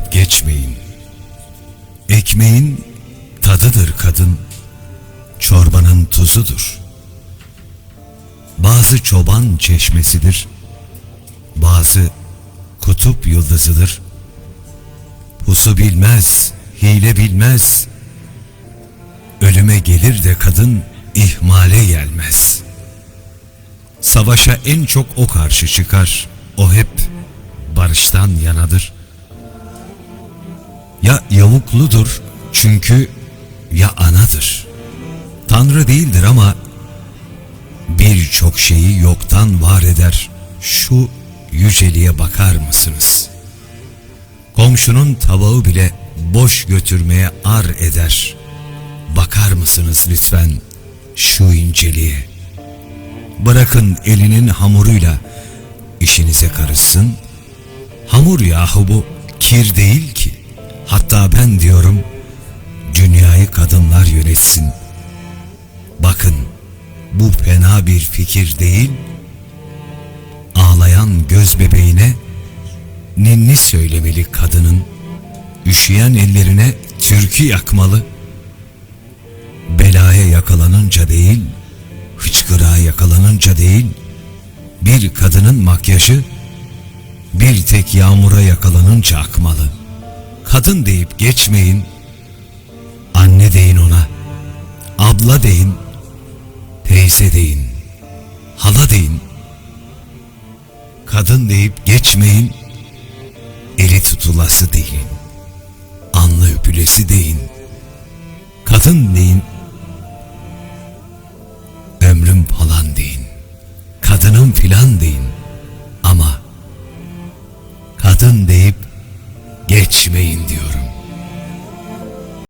deyip geçmeyin. Ekmeğin tadıdır kadın, çorbanın tuzudur. Bazı çoban çeşmesidir, bazı kutup yıldızıdır. Husu bilmez, hile bilmez. Ölüme gelir de kadın ihmale gelmez. Savaşa en çok o karşı çıkar, o hep barıştan yanadır.'' Ya yavukludur çünkü ya anadır. Tanrı değildir ama birçok şeyi yoktan var eder. Şu yüceliğe bakar mısınız? Komşunun tabağı bile boş götürmeye ar eder. Bakar mısınız lütfen şu inceliğe? Bırakın elinin hamuruyla işinize karışsın. Hamur yahu bu kir değil ki. Hatta ben diyorum dünyayı kadınlar yönetsin. Bakın bu fena bir fikir değil. Ağlayan göz bebeğine ninni söylemeli kadının. Üşüyen ellerine türkü yakmalı. Belaya yakalanınca değil, hıçkırığa yakalanınca değil, bir kadının makyajı bir tek yağmura yakalanınca akmalı. Kadın deyip geçmeyin, anne deyin ona, abla deyin, teyze deyin, hala deyin. Kadın deyip geçmeyin, eli tutulası deyin, anlı öpülesi deyin, kadın deyin, ömrüm falan deyin, kadınım filan deyin. Ama kadın deyip içime in diyorum.